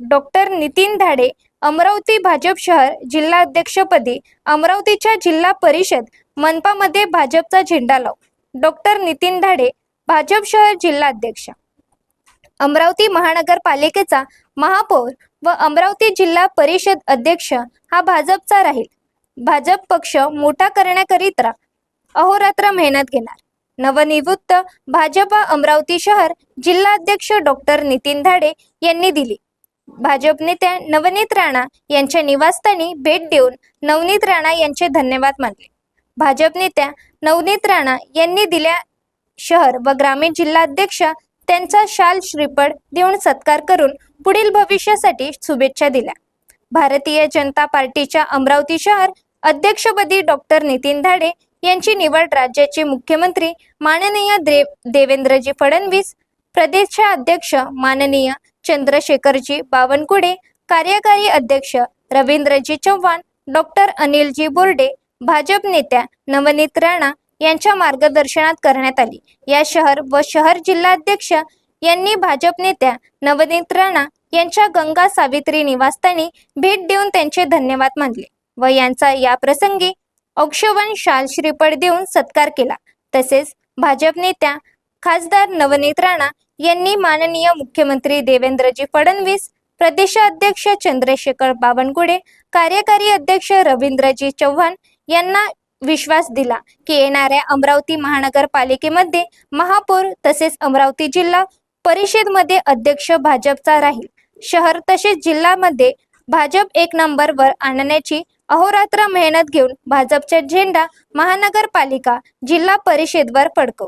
Doctor Nitin Dhade Amravati Bhajap शहर जिल्हाध्यक्षपदी अमरावतीच्या जिल्हा परिषद मनपामध्ये भाजपचा झेंडा लाव. डॉक्टर नितीन धाडे भाजप शहर जिल्हाध्यक्ष अमरावती महानगरपालिकेचा महापौर व अमरावती जिल्हा परिषद अध्यक्ष हा भाजपचा राहील. भाजप पक्ष मोठा करण्याकरिता अहोरात्र मेहनत घेणार. नवनिवृत्त भाजपा अमरावती शहर जिल्हाध्यक्ष डॉक्टर नितीन धाडे यांनी दिली. भाजप नेत्या नवनीत राणा यांच्या निवासस्थानी भेट देऊन नवनीत राणा यांचे धन्यवाद मानले. भाजप नेत्या नवनीत राणा यांनी दिल्या शहर व ग्रामीण जिल्हाध्यक्ष त्यांचा शाल श्रीपड देऊन सत्कार करून पुढील भविष्यासाठी शुभेच्छा दिल्या. भारतीय जनता पार्टीच्या अमरावती शहर अध्यक्षपदी डॉक्टर नितीन धाडे यांची निवड राज्याचे मुख्यमंत्री माननीय देव देवेंद्रजी फडणवीस प्रदेशाध्यक्ष माननीय चंद्रशेखरजी बावनकुळे कार्यकारी अध्यक्ष रवींद्रजी चव्हाण डॉक्टर अनिलजी बोर्डे भाजप नेत्या नवनीत राणा यांच्या मार्गदर्शनात करण्यात आली. या शहर व शहर जिल्हाध्यक्ष यांनी भाजप नेत्या नवनीत राणा यांच्या गंगा सावित्री निवासस्थानी भेट देऊन त्यांचे धन्यवाद मानले व यांचा या प्रसंगी औक्षवण शाल श्रीपड देऊन सत्कार केला. तसेच भाजप नेत्या खासदार नवनीत राणा यांनी माननीय मुख्यमंत्री देवेंद्रजी फडणवीस प्रदेशाध्यक्ष चंद्रशेखर बावनकुळे कार्यकारी अध्यक्ष रवींद्रजी चव्हाण यांना विश्वास दिला की येणाऱ्या अमरावती महानगरपालिकेमध्ये महापौर तसेच अमरावती जिल्हा परिषदमध्ये अध्यक्ष भाजपचा राहील. शहर तसेच जिल्ह्यामध्ये भाजप एक नंबरवर आणण्याची अहोरात्र मेहनत घेऊन भाजपचा झेंडा महानगरपालिका जिल्हा परिषदवर फडकव.